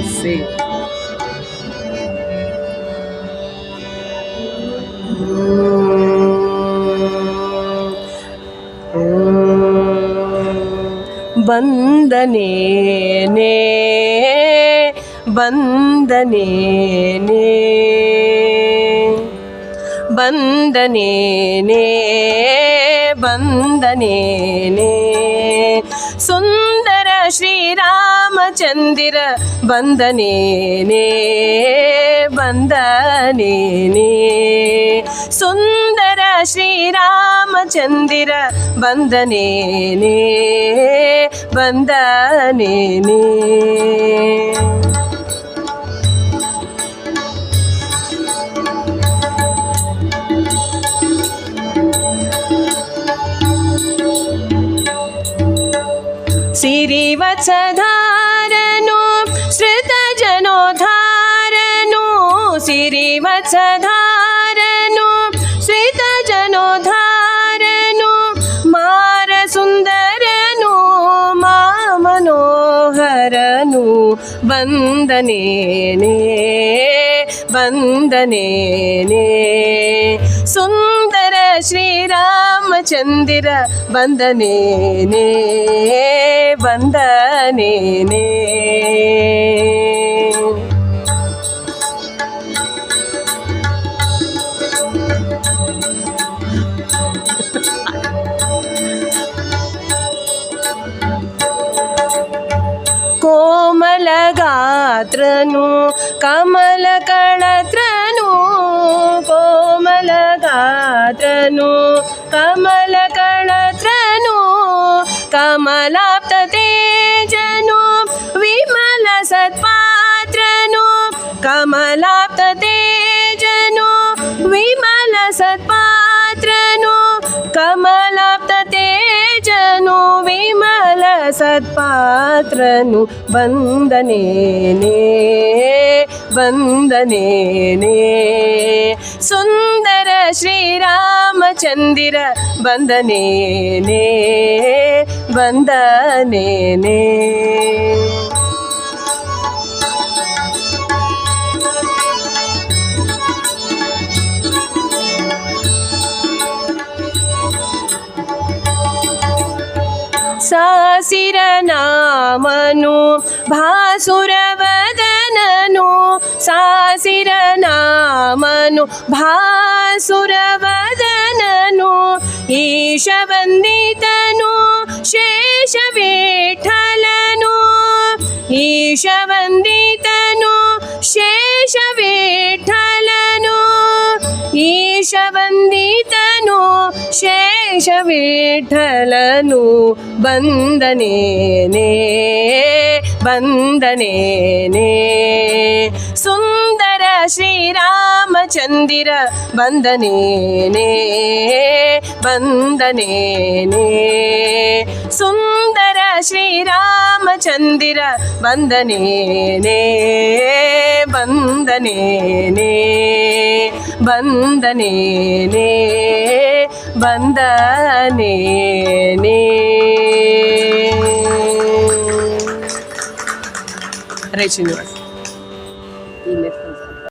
SC ಬಂದನೇನೆ ಬಂದನೇನೆ ಬಂದನೇನೆ ಬಂದನೇನೆ. ಸುಂದರ ಶ್ರೀರಾಮಚಂದಿರ ಬಂದನೇನೆ ಬಂದನೇನೆ. ಸುಂದರ ಶ್ರೀರಾಮಚಂದಿರ ಬಂದನೇನೆ ಬಂದನೇನೆ. సిరివత్సధారను శ్రుతజనోధారను సిరివత్సధారను శ్రుతజనోధారను మారసుందరను మా మనోహరను వందనేనే వందనేనే. సుందర శ్రీరామచందిర వందనేనే. ಬಂದನೇನೆ. ಕೋಮಲಗಾತ್ರನು ಕಮಲ ಕಳತ್ರನು ಕೋಮಲಗಾತ್ರನು ಕಮಲ కమలాప్త తేజను విమల సత్పాత్రను కమలాప్త తేజను విమల సత్పాత్రను వందనేనే వందనేనే సుందర శ్రీరామచందిర వందనేనే వందనేనే सासिरनामनु भासुरवदननु सासिरनामनु भासुरवदननु ईशवन्दितनु शेषविठलनु ईशवन्दितनु शेषविठलनु ईशवन्दितनु शेष ವಿಠಲನು ವಿಠಲನು ಬಂದನೇನೆ ಬಂದನೇನೆ ಸುಂದರ ಶ್ರೀರಾಮಚಂದಿರ ಬಂದನೇನೆ ಬಂದನೇನೆ ಸುಂದರ ಶ್ರೀರಾಮಚಂದಿರ ಬಂದನೇನೆ ಬಂದನೇನೆ ಬಂದನೇನೆ ಬಂದನೇನೆ ರೈ ಶ್ರೀನಿವಾಸ್